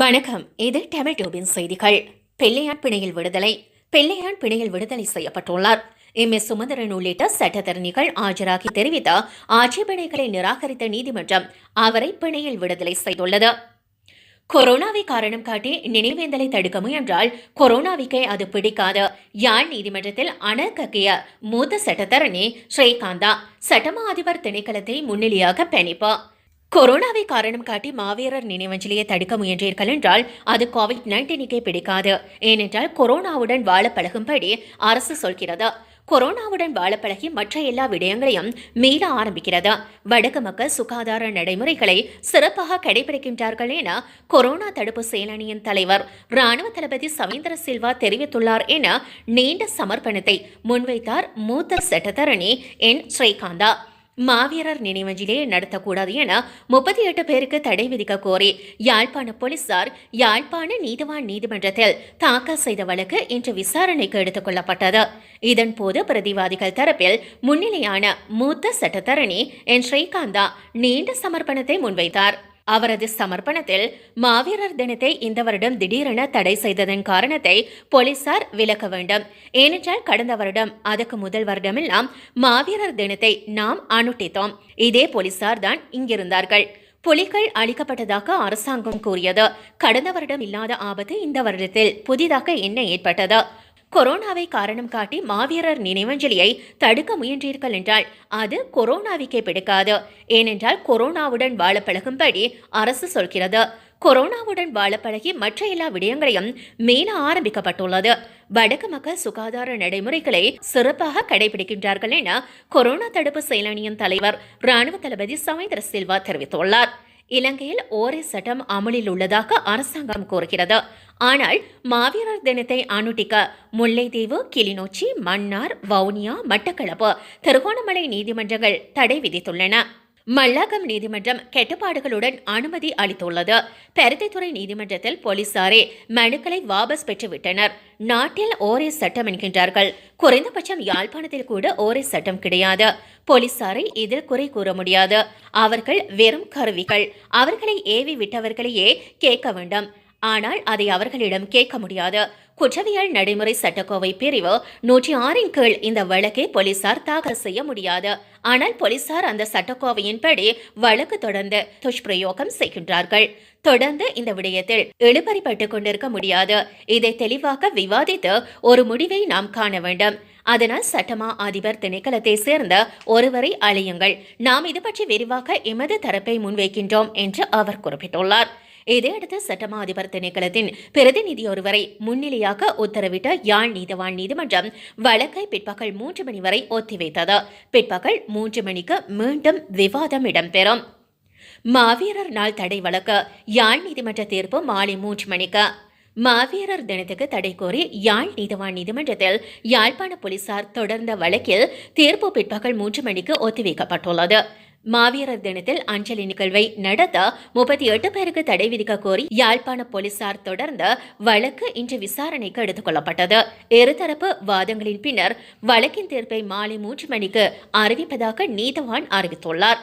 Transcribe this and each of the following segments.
வணக்கம். இது டொமேட்டோவின் செய்திகள். பெள்ளையான் பிணையில் விடுதலை. பெள்ளையான் பிணையில் விடுதலை செய்யப்பட்டுள்ளார். எம். எஸ். சுமந்திரன் உள்ளிட்ட சட்டத்தரணிகள் ஆஜராகி தெரிவித்த ஆட்சேபனைகளை நிராகரித்த நீதிமன்றம் அவரை பிணையில் விடுதலை செய்துள்ளது. கொரோனாவை காரணம் காட்டி நினைவேந்தலை தடுக்க முயன்றால் கொரோனாவிக்கே அது பிடிக்காது. யாழ் நீதிமன்றத்தில் அணக்கக்கிய மூத்த சட்டத்தரணி ஸ்ரீகாந்தா சட்டமா அதிபர் திணைக்களத்தை முன்னிலையாக பெணிப்பு. கொரோனாவை காரணம் காட்டி மாவீரர் நினைவஞ்சலியை தடுக்க முயன்றீர்கள் என்றால் அது கோவிட் நைன்டீனுக்கே பிடிக்காது. ஏனென்றால் கொரோனாவுடன் வாழ பழகும்படி அரசு சொல்கிறது. கொரோனாவுடன் வாழ பழகி மற்ற எல்லா விடயங்களையும் மீள ஆரம்பிக்கிறது. வடக்கு மக்கள் சுகாதார நடைமுறைகளை சிறப்பாக கடைபிடிக்கின்றார்கள் என கொரோனா தடுப்பு செயலணியின் தலைவர் ராணுவ தளபதி சமீந்திர சில்வா தெரிவித்துள்ளார் என நீண்ட சமர்ப்பணத்தை முன்வைத்தார் மூத்த சட்டத்தரணி என். ஸ்ரீகாந்தா. மாவீரர் நினைவஞ்சிலே நடத்தக்கூடாது என முப்பத்தி எட்டு பேருக்கு தடை விதிக்க கோரி யாழ்ப்பாண போலீசார் யாழ்ப்பாண நீதிவான் நீதிமன்றத்தில் தாக்கல் செய்த வழக்கு இன்று விசாரணைக்கு எடுத்துக் கொள்ளப்பட்டது. இதன்போது பிரதிவாதிகள் தரப்பில் முன்னிலையான மூத்த சட்டத்தரணி என் ஸ்ரீகாந்தா நீண்ட சமர்ப்பணத்தை முன்வைத்தார். அவரது சமர்ப்பணத்தில் மாவீரர் தினத்தை இந்த வருடம் திடீரென தடை செய்ததன் காரணத்தை போலீசார் விளக்க வேண்டும். ஏனென்றால் கடந்த வருடம் அதுக்கு முதல் வருடமெல்லாம் மாவீரர் தினத்தை நாம் அனுட்டித்தோம். இதே போலீசார் தான் இங்கிருந்தார்கள். புலிகள் அளிக்கப்பட்டதாக அரசாங்கம் கூறியது. கடந்த வருடம் இல்லாத ஆபத்து இந்த வருடத்தில் புதிதாக என்ன ஏற்பட்டது? கொரோனாவை காரணம் காட்டி மாவீரர் நினைவஞ்சலியை தடுக்க முயன்றீர்கள் என்றால் அது கொரோனாவிக்கே பிடிக்காது. ஏனென்றால் கொரோனாவுடன் வாழ பழகும்படி அரசு சொல்கிறது. கொரோனாவுடன் வாழ பழகி மற்ற எல்லா விடயங்களையும் மீள ஆரம்பிக்கப்பட்டுள்ளது. வடக்கு மக்கள் சுகாதார நடைமுறைகளை சிறப்பாக கடைபிடிக்கின்றார்கள் என கொரோனா தடுப்பு செயலணியின் தலைவர் ராணுவ தளபதி சமேந்திர சில்வா தெரிவித்துள்ளார். இலங்கையில் ஓரே சட்டம் அமலில் உள்ளதாக அரசாங்கம் கூறுகிறது. ஆனால் மாவீரர் தினத்தை அனுட்டிக்க முல்லைத்தீவு கிளிநொச்சி மன்னார் வவுனியா மட்டக்களப்பு திருகோணமலை நீதிமன்றங்கள் தடை விதித்துள்ளன. மல்லாகம் நீதிமன்றம் கெட்டுப்பாடுகளுடன் அனுமதி அளித்துள்ளது. பருத்தித்துறை நீதிமன்றத்தில் போலீசாரே மனுக்களை வாபஸ் பெற்றுவிட்டனர். நாட்டில் ஓரே சட்டம் என்கின்றார்கள். குறைந்தபட்சம் யாழ்ப்பாணத்தில் கூட ஓரே சட்டம் கிடையாது. போலீசாரை இதில் குறை கூற முடியாது. அவர்கள் வெறும் கருவிகள். அவர்களை ஏவி விட்டவர்களையே கேட்க வேண்டும். ஆனால் அதை அவர்களிடம் கேட்க முடியாது. குற்றவியல் நடைமுறை சட்டக்கோவை பிரிவு நூற்றி ஆறின் கீழ் இந்த வழக்கை போலீசார் தாக்கல் செய்ய முடியாது. ஆனால் போலீசார் அந்த சட்டக்கோவையின்படி வழக்கு தொடர்ந்து துஷ்பிரயோகம் செய்கின்றார்கள். தொடர்ந்து இந்த விடயத்தில் இழுபறிப்பட்டுக் கொண்டிருக்க முடியாது. இதை தெளிவாக விவாதித்து ஒரு முடிவை நாம் காண வேண்டும். அதனால் சட்டமா அதிபர் திணைக்களத்தை சேர்ந்த ஒருவரை அழையுங்கள். நாம் இது பற்றி விரிவாக எமது தரப்பை முன்வைக்கின்றோம் என்று அவர் குறிப்பிட்டுள்ளார். இதையடுத்து சட்டமா அதிபர் திணைக்களத்தின் பிரதிநிதி ஒருவரை முன்னிலையாக உத்தரவிட்ட யாழ் நீதவான் நீதிமன்றம் வழக்கை பிற்பகல் மூன்று மணி வரை ஒத்திவைத்தது. பிற்பகல் மூன்று மணிக்கு மீண்டும் விவாதம் இடம்பெறும். மாவீரர் நாள் தடை வழக்கு யாழ் நீதிமன்ற தீர்ப்பு மாலை மூன்று மணிக்கு. மாவீரர் தினத்துக்கு தடை கோரி யாழ் நீதவான் நீதிமன்றத்தில் யாழ்ப்பாண போலீசார் தொடர்ந்த வழக்கில் தீர்ப்பு பிற்பகல் மூன்று மணிக்கு ஒத்திவைக்கப்பட்டுள்ளது. மாவீரர் தினத்தில் அஞ்சலி நிகழ்வை நடத்த முப்பத்தி எட்டு பேருக்கு தடை விதிக்க கோரி யாழ்ப்பாண போலீசார் தொடர்ந்த வழக்கு இன்று விசாரணைக்கு எடுத்துக் கொள்ளப்பட்டது. இருதரப்பு வாதங்களின் பின்னர் வழக்கின் தீர்ப்பை மாலை மூன்று மணிக்கு அறிவிப்பதாக நீதவான் அறிவித்துள்ளார்.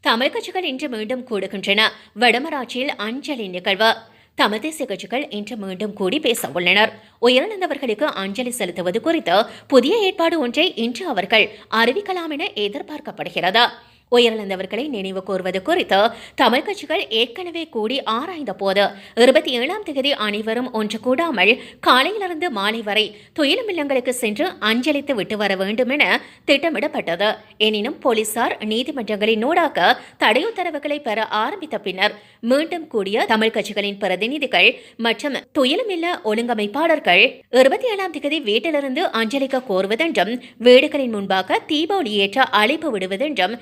தமிழ் கட்சிகள் இன்று மீண்டும் கூடுகின்றன. வடமராட்சியில் அஞ்சலி நிகழ்வு. தமிழ் தேசிய கட்சிகள் இன்று மீண்டும் கூடி பேச உள்ளனர். உயிரிழந்தவர்களுக்கு அஞ்சலி செலுத்துவது குறித்து புதிய ஏற்பாடு ஒன்றை இன்று அவர்கள் அறிவிக்கலாம் என எதிர்பார்க்கப்படுகிறது. உயிரிழந்தவர்களை நினைவு கூர்வது குறித்து தமிழ் கட்சிகள் ஏற்கனவே கூடி ஆராய்ந்த போது இருபத்தி ஏழாம் தேதி அனைவரும் ஒன்று கூடாமல் காலையிலிருந்து மாலை வரை துயிலும் இல்லங்களுக்கு சென்று அஞ்சலித்து விட்டு வர வேண்டும் என திட்டமிடப்பட்டது. எனினும் போலீசார் நீதிமன்றங்களின் நூடாக்க தடை உத்தரவுகளை பெற ஆரம்பித்த பின்னர் மீண்டும் கூடிய தமிழ் கட்சிகளின் பிரதிநிதிகள் மற்றும் துயிலுமில்ல ஒழுங்கமைப்பாளர்கள் இருபத்தி ஏழாம் தேதி வீட்டிலிருந்து அஞ்சலிக்க கோருவதென்றும் வீடுகளின் முன்பாக தீபாவளி ஏற்ற அழைப்பு விடுவதென்றும்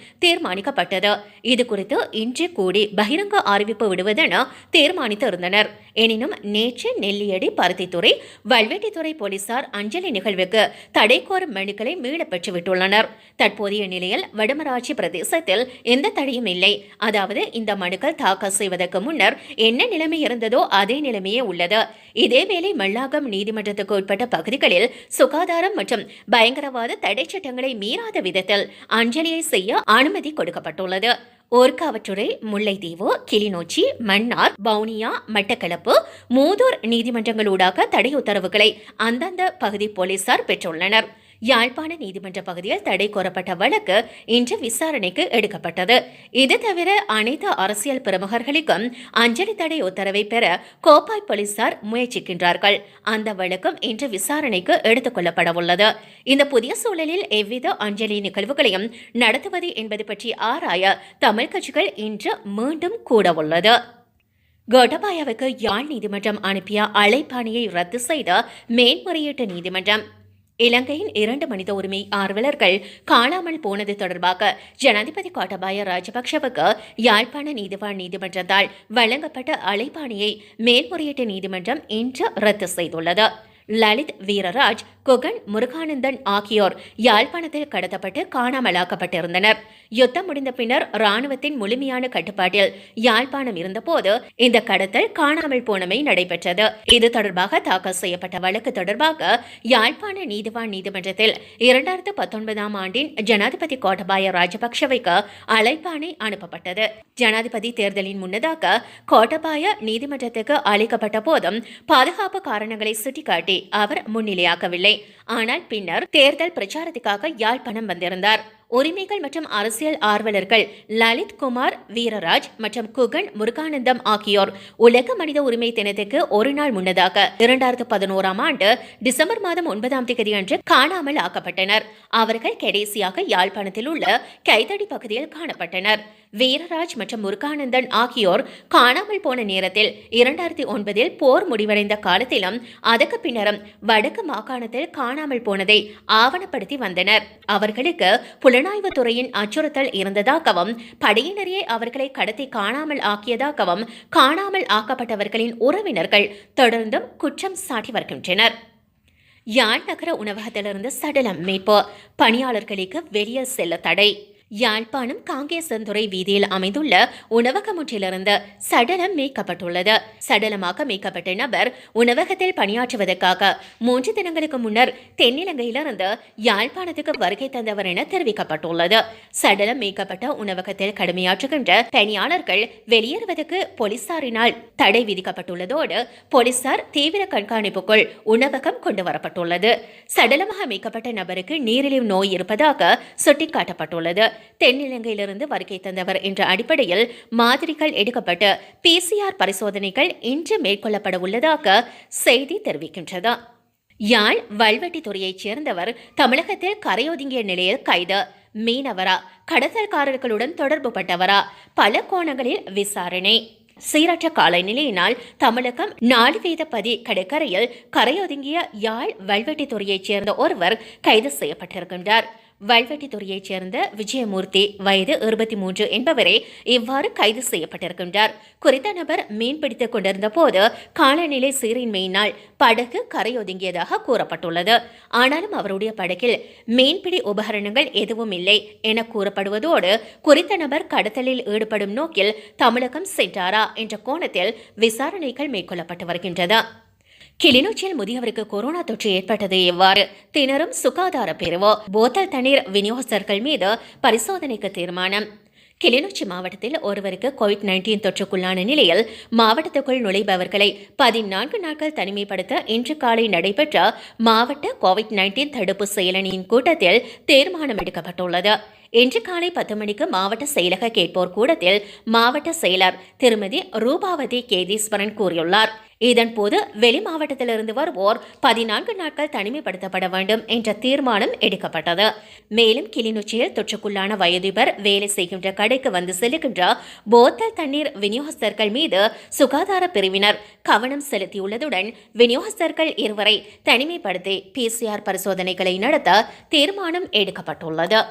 தீர்மானிக்கப்பட்டது இது குறித்து இன்று கூடி பகிரங்க அறிவிப்பு விடுவதென தீர்மானித்திருந்தனர். எனினும் நேற்று நெல்லியடி பருத்தித்துறை வல்வெட்டித்துறை போலீசார் அஞ்சலி நிகழ்வுக்கு தடை கோரும் மனுக்களை மீள பெற்றுவிட்டுள்ளனர். தற்போதைய நிலையில் வடமராட்சி பிரதேசத்தில் எந்த தடையும் இல்லை. அதாவது இந்த மனுக்கள் தாக்கல் செய்வதற்கு முன்னர் என்ன நிலைமை இருந்ததோ அதே நிலைமையே உள்ளது. இதேவேளை மல்லாகம் நீதிமன்றத்துக்கு உட்பட்ட பகுதிகளில் சுகாதாரம் மற்றும் பயங்கரவாத தடை சட்டங்களை மீறாத விதத்தில் அஞ்சலியை செய்ய அனுமதி கொடுக்கப்பட்டுள்ளது. ஓர்காவற்றுறை முல்லைத்தீவு கிளிநொச்சி மன்னார் பவுனியா மட்டக்களப்பு மூதூர் நீதிமன்றங்களூடாக தடை உத்தரவுகளை அந்தந்த பகுதி போலீசார் பெற்றுள்ளனர். யாழ்ப்பாண நீதிமன்ற பகுதியில் தடை கோரப்பட்ட வழக்கு இன்று விசாரணைக்கு எடுக்கப்பட்டது. இது தவிர அனைத்து அரசியல் பிரமுகர்களுக்கும் அஞ்சலி தடை உத்தரவை பெற கோப்பாய் போலீசார் முயற்சிக்கின்றார்கள். அந்த வழக்கும் இன்று விசாரணைக்கு எடுத்துக் கொள்ளப்பட உள்ளது இந்த புதிய சூழலில் எவ்வித அஞ்சலி நிகழ்வுகளையும் நடத்துவது என்பது பற்றி ஆராய தமிழ் கட்சிகள் இன்று மீண்டும் கூட உள்ளது கோட்டபாயாவுக்கு யாழ் நீதிமன்றம் அனுப்பிய அழைப்பாணியை ரத்து செய்த மேன்முறையீட்டு நீதிமன்றம் இலங்கையின் இரண்டு மனித உரிமை ஆர்வலர்கள் காணாமல் போனது தொடர்பாக ஜனாதிபதி கோட்டபாய ராஜபக்ஷவுக்கு யாழ்ப்பாண நீதிவான் நீதிமன்றத்தால் வழங்கப்பட்ட அலைப்பாணியை மேல்முறையீட்டு நீதிமன்றம் இன்று ரத்து செய்துள்ளது. லலித் வீரராஜ் குகன் முருகானந்தன் ஆகியோர் யாழ்ப்பாணத்தில் கடத்தப்பட்டு காணாமலாக்கப்பட்டிருந்தனர். யுத்தம் முடிந்த பின்னர் ராணுவத்தின் முழுமையான கட்டுப்பாட்டில் யாழ்ப்பாணம் இருந்தபோது இந்த கடத்தல் காணாமல் போனமை நடைபெற்றது. இது தொடர்பாக தாக்கல் செய்யப்பட்ட வழக்கு தொடர்பாக யாழ்ப்பாண நீதிவான் நீதிமன்றத்தில் இரண்டாயிரத்து பத்தொன்பதாம் ஆண்டின் ஜனாதிபதி கோட்டபாய ராஜபக்ஷவைக்கு அழைப்பாணை அனுப்பப்பட்டது. ஜனாதிபதி தேர்தலின் முன்னதாக கோட்டபாய நீதிமன்றத்துக்கு அளிக்கப்பட்ட போதும் பாதுகாப்பு காரணங்களை சுட்டிக்காட்டி அவர் முன்னிலையாக்கவில்லை ஆனால் பின்னர் தேர்தல் பிரச்சாரத்துக்காக யாழ்ப்பாணம் வந்திருந்தார். உரிமைகள் மற்றும் அரசியல் ஆர்வலர்கள் லலித் குமார் வீரராஜ் மற்றும் குகன் முருகானந்தம் ஆகியோர் உலக மனித உரிமை தினத்துக்கு ஒரு நாள் முன்னதாக இரண்டாயிரத்து பதினோராம் ஆண்டு டிசம்பர் மாதம் ஒன்பதாம் தேதி அன்று காணாமல் ஆக்கப்பட்டனர். அவர்கள் கடைசியாக யாழ்ப்பாணத்தில் உள்ள கைதடி பகுதியில் காணப்பட்டனர். வீரராஜ் மற்றும் முருகானந்தன் ஆகியோர் காணாமல் போன நேரத்தில் இரண்டாயிரத்தி ஒன்பதில் போர் முடிவடைந்த காலத்திலும் அதற்கு பின்னரும் வடக்கு மாகாணத்தில் காணாமல் போனதை ஆவணப்படுத்தி வந்தனர். அவர்களுக்கு புலனாய்வு துறையின் அச்சுறுத்தல் இருந்ததாகவும் படையினரையே அவர்களை கடத்தி காணாமல் ஆக்கியதாகவும் காணாமல் ஆக்கப்பட்டவர்களின் உறவினர்கள் தொடர்ந்தும் குற்றம் சாட்டி வருகின்றனர். யாழ் நகர உணவகத்திலிருந்து சடலம் மீட்பு பணியாளர்களுக்கு வெளியே செல்ல தடை. யாழ்ப்பாணம் காங்கேசந்துறை வீதியில் அமைந்துள்ள உணவகம் ஒன்றிலிருந்து சடலம் மீட்கப்பட்டுள்ளது. சடலமாக மீட்கப்பட்ட நபர் உணவகத்தில் பணியாற்றுவதற்காக மூன்று தினங்களுக்கு முன்னர் தென்னிலங்கையிலிருந்து யாழ்ப்பாணத்துக்கு வருகை தந்தவர் என தெரிவிக்கப்பட்டுள்ளது. சடலம் மீட்கப்பட்ட உணவகத்தில் கடமையாற்றுகின்ற பணியாளர்கள் வெளியேறுவதற்கு போலீசாரினால் தடை விதிக்கப்பட்டுள்ளதோடு போலீசார் தீவிர கண்காணிப்புக்குள் உணவகம் கொண்டு வரப்பட்டுள்ளது சடலமாக மீட்கப்பட்ட நபருக்கு நீரிழிவு நோய் இருப்பதாக சுட்டிக்காட்டப்பட்டுள்ளது. தென்னிலங்கையிலிருந்து வருகை தந்தவர் என்ற அடிப்படையில் மாதிரிகள் எடுக்கப்பட்டு பிசிஆர் பரிசோதனைகள் இன்று மேற்கொள்ளப்பட உள்ளதாக செய்தி தெரிவிக்கின்றது. யாழ் வல்வெட்டித்துறையைச் சேர்ந்தவர் தமிழகத்தில் கரையொதுங்கிய நிலையில் கைது. மீனவரா கடத்தல்காரர்களுடன் தொடர்புபட்டவரா பல கோணங்களில் விசாரணை. சீரற்ற காலநிலையினால் தமிழகம் நாலுவேதப்பதி கடற்கரையில் கரையொதுங்கிய யாழ் வல்வெட்டித்துறையைச் சேர்ந்த ஒருவர் கைது செய்யப்பட்டிருக்கின்றார். வல்வெட்டித்துறையைச் சேர்ந்த விஜயமூர்த்தி வயது இருபத்தி மூன்று என்பவரே இவ்வாறு கைது செய்யப்பட்டிருக்கின்றார். குறித்த நபர் மீன்பிடித்துக் கொண்டிருந்த போது காலநிலை சீரின்மையினால் படகு கரையொதுங்கியதாக கூறப்பட்டுள்ளது. ஆனாலும் அவருடைய படகில் மீன்பிடி உபகரணங்கள் எதுவும் இல்லை என கூறப்படுவதோடு குறித்த நபர் கடத்தலில் ஈடுபடும் நோக்கில் தமிழகம் சென்றாரா என்ற கோணத்தில் விசாரணைகள் மேற்கொள்ளப்பட்டு வருகின்றது கிளிநொச்சியில் முதியவருக்கு கொரோனா தொற்று ஏற்பட்டது எவ்வாறு திணறும் சுகாதார பிரிவு போத்தல் தண்ணீர் விநியோகஸ்தர்கள் மீது பரிசோதனைக்கு தீர்மானம். கிளிநொச்சி மாவட்டத்தில் ஒருவருக்கு கோவிட் நைன்டீன் தொற்றுக்குள்ளான நிலையில் மாவட்டத்துக்குள் நுழைபவர்களை பதினான்கு நாட்கள் தனிமைப்படுத்த இன்று காலை நடைபெற்ற மாவட்ட கோவிட் நைன்டீன் தடுப்பு செயலணியின் கூட்டத்தில் தீர்மானம் எடுக்கப்பட்டுள்ளது. இன்று காலை பத்து மணிக்கு மாவட்ட செயலக கேட்போர் கூடத்தில் மாவட்ட செயலர் திருமதி ரூபாவதி கேதீஸ்வரன் கூறியுள்ளார். இதன்போது வெளி மாவட்டத்திலிருந்து வருவோர் பதினான்கு நாட்கள் தனிமைப்படுத்தப்பட வேண்டும் என்ற தீர்மானம் எடுக்கப்பட்டது. மேலும் கிளிநொச்சியில் தொற்றுக்குள்ளான வயதிபர் வேலை செய்கின்ற கடைக்கு வந்து செல்லுகின்ற போத்தல் தண்ணீர் விநியோகஸ்தர்கள் மீது சுகாதார பிரிவினர் கவனம் செலுத்தியுள்ளதுடன் விநியோகஸ்தர்கள் இருவரை தனிமைப்படுத்தி பிசிஆர் பரிசோதனைகளை நடத்த தீர்மானம் எடுக்கப்பட்டுள்ளது.